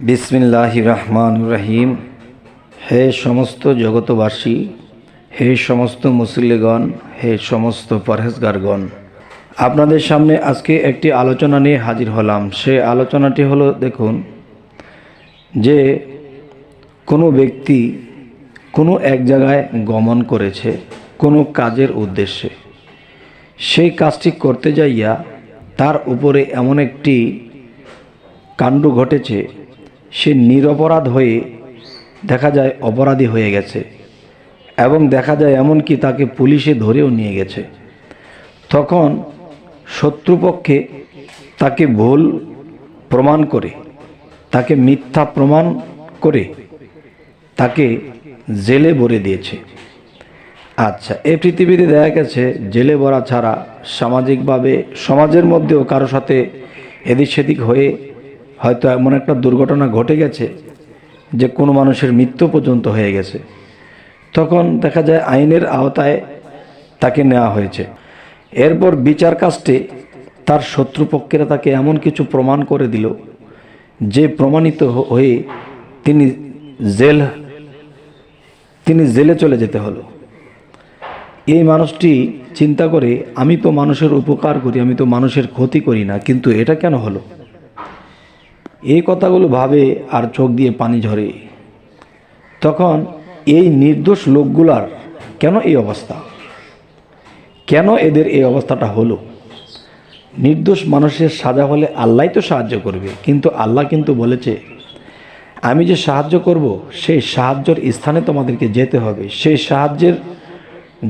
বিসমিল্লাহ রহমান রহিম। হে সমস্ত জগতবাসী, হে সমস্ত মুসলিগণ হে সমস্ত পরহেজগারগণ। আপনাদের সামনে আজকে একটি আলোচনা নিয়ে হাজির হলাম। সে আলোচনাটি হলো, দেখুন, যে কোনো ব্যক্তি কোনো এক জায়গায় গমন করেছে কোনো কাজের উদ্দেশ্যে, সেই কাজটি করতে যাইয়া তার উপরে এমন একটি কাণ্ড ঘটেছে সে নিরপরাধ হয়ে দেখা যায় অপরাধী হয়ে গেছে এবং দেখা যায় এমনকি তাকে পুলিশে ধরেও নিয়ে গেছে। তখন শত্রুপক্ষে তাকে ভুল প্রমাণ করে, তাকে মিথ্যা প্রমাণ করে তাকে জেলে ভরে দিয়েছে। আচ্ছা এই পৃথিবীতে দেখা গেছে জেলে ভরা ছাড়া সামাজিকভাবে সমাজের মধ্যেও কারও সাথে এদিক সেদিক হয়ে হয়তো এমন একটা দুর্ঘটনা ঘটে গেছে যে কোনো মানুষের মৃত্যু পর্যন্ত হয়ে গেছে। তখন দেখা যায় আইনের আওতায় তাকে নেওয়া হয়েছে। এরপর বিচার কাস্টে তার শত্রুপক্ষেরা তাকে এমন কিছু প্রমাণ করে দিল যে প্রমাণিত হয়ে তিনি জেল, তিনি জেলে চলে যেতে হলো। এই মানুষটি চিন্তা করে, আমি তো মানুষের উপকার করি, আমি তো মানুষের ক্ষতি করি না, কিন্তু এটা কেন হলো? এই কথাগুলো ভাবে আর চোখ দিয়ে পানি ঝরে। তখন এই নির্দোষ লোকগুলার কেন এই অবস্থা? কেন এদের এই অবস্থাটা হলো? নির্দোষ মানুষের সাজা হলে আল্লাহ তো সাহায্য করবে, কিন্তু আল্লাহ কিন্তু বলেছে, আমি যে সাহায্য করব, সেই সাহায্যের স্থানে তোমাদেরকে যেতে হবে। সেই সাহায্যের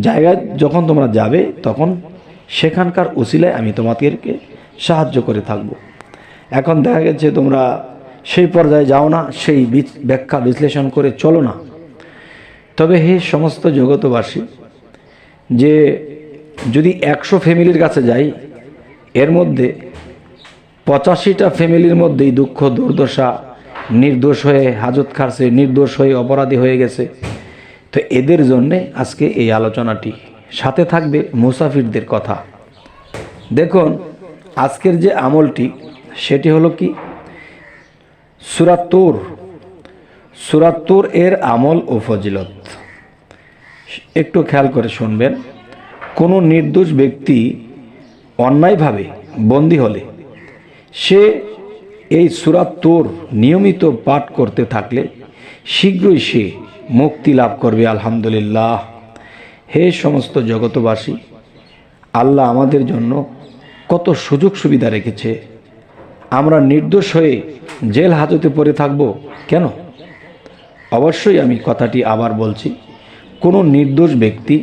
জায়গায় যখন তোমরা যাবে, তখন সেখানকার উসিলায় আমি তোমাদেরকে সাহায্য করে থাকব। এখন দেখা গেছে তোমরা সেই পর্যায়ে যাও না, সেই ব্যাখ্যা বিশ্লেষণ করে চলো না। তবে হে সমস্ত জগতবাসী যে যদি একশো ফ্যামিলির কাছে যাই, এর মধ্যে পঁচাশিটা ফ্যামিলির মধ্যেই দুঃখ, দুর্দশা নির্দোষ হয়ে হাজত খারছে নির্দোষ হয়ে অপরাধী হয়ে গেছে। তো এদের জন্যে আজকে এই আলোচনাটি। সাথে থাকবে মুসাফিরদের কথা। দেখুন, আজকের যে আমলটি সেটি হলো কি? সুরাত্তুর সুরাত্তুর এর আমল ও ফজিলত। একটু খেয়াল করে শুনবেন। কোনো নির্দোষ ব্যক্তি অন্যায়ভাবে বন্দি হলে সে এই সুরাত্তুর নিয়মিত পাঠ করতে থাকলে শীঘ্রই সে মুক্তি লাভ করবে, আলহামদুলিল্লাহ। হে সমস্ত জগতবাসী আল্লাহ আমাদের জন্য কত সুযোগ সুবিধা রেখেছে। আমরা নির্দোষ হয়ে জেল হাজতে পড়ে থাকব কেন? অবশ্যই আমি কথাটি আবার বলছি, কোনো নির্দোষ ব্যক্তি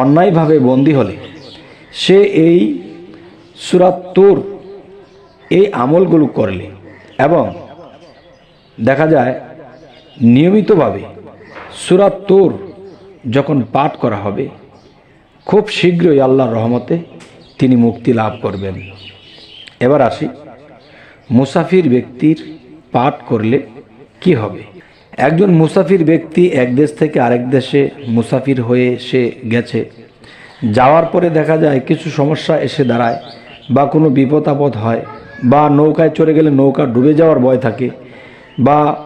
অন্যায়ভাবে বন্দী হলে সে এই সুরাত্তর এই আমলগুলো করলে এবং দেখা যায় নিয়মিতভাবে সুরাত্তর যখন পাঠ করা হবে, খুব শীঘ্রই আল্লাহর রহমতে তিনি মুক্তি লাভ করবেন। এবার আসি মুসাফির ব্যক্তির পাঠ করলে কি হবে? একজন মুসাফির ব্যক্তি এক দেশ থেকে আরেক দেশে মুসাফির হয়ে সে গেছে। যাওয়ার পরে দেখা যায় কিছু সমস্যা এসে দাঁড়ায় বা কোনো বিপদ আপদ হয় বা নৌকায় চড়ে গেলে নৌকা ডুবে যাওয়ার ভয় থাকে বা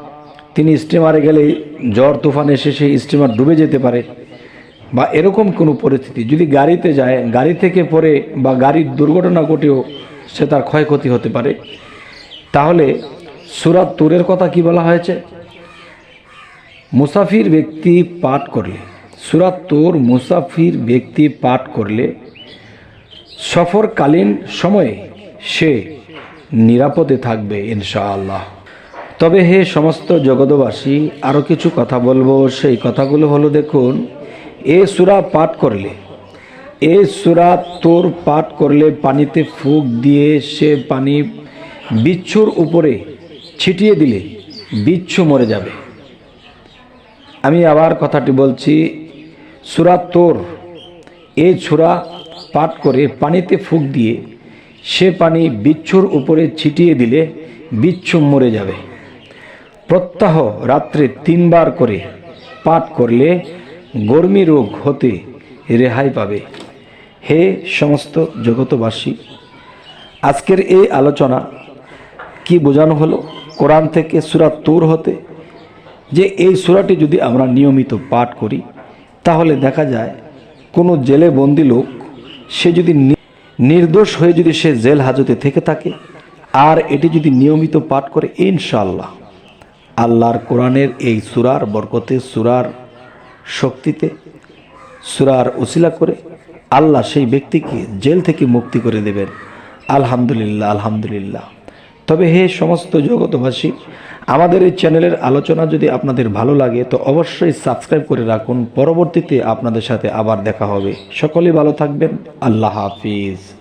তিনি স্টিমারে গেলে ঝড় তুফান এসে সেই স্টিমার ডুবে যেতে পারে বা এরকম কোনো পরিস্থিতি। যদি গাড়িতে যায়, গাড়ি থেকে পড়ে বা গাড়ির দুর্ঘটনা ঘটেও সে তার ক্ষয়ক্ষতি হতে পারে। তাহলে সুরাত তুরের কথা কি বলা হয়েছে? মুসাফির ব্যক্তি পাঠ করলে সুরাত তোর মুসাফির ব্যক্তি পাঠ করলে সফরকালীন সময়ে সে নিরাপদে থাকবে ইনশাআল্লাহ। তবে হে সমস্ত জগতবাসী আরও কিছু কথা বলব। সেই কথাগুলো হলো, দেখুন, এ সুরা পাঠ করলে, এ সুরা তোর পাঠ করলে পানিতে ফুক দিয়ে সে পানি বিচ্ছুর উপরে ছিটিয়ে দিলে বিচ্ছু মরে যাবে। আমি আবার কথাটি বলছি, সুরা তোর এই ছুরা পাঠ করে পানিতে ফুক দিয়ে সে পানি বিচ্ছুর উপরে ছিটিয়ে দিলে বিচ্ছু মরে যাবে। প্রত্যাহ রাত্রে তিনবার করে পাঠ করলে গর্মী রোগ হতে রেহাই পাবে। হে সমস্ত জগতবাসী আজকের এই আলোচনা কি বোঝানো হলো? কোরআন থেকে সুরা তুর হতে যে এই সুরাটি যদি আমরা নিয়মিত পাঠ করি, তাহলে দেখা যায় কোনো জেলে বন্দি লোক, সে যদি নির্দোষ হয়ে যদি সে জেল হাজতে থেকে থাকে, আর এটি যদি নিয়মিত পাঠ করে ইনশাল্লাহ আল্লাহর কোরআনের এই সুরার বরকতে, সুরার শক্তিতে, সুরার ওসিলা করে আল্লাহ সেই ব্যক্তিকে জেল থেকে মুক্তি করে দেবেন। আলহামদুলিল্লাহ আলহামদুলিল্লাহ। তবে হে সমস্ত জগতবাসী আমাদের এই চ্যানেলের আলোচনা যদি আপনাদের ভালো লাগে, তো অবশ্যই সাবস্ক্রাইব করে রাখুন। পরবর্তীতে আপনাদের সাথে আবার দেখা হবে। সকলেই ভালো থাকবেন। আল্লাহ হাফিজ।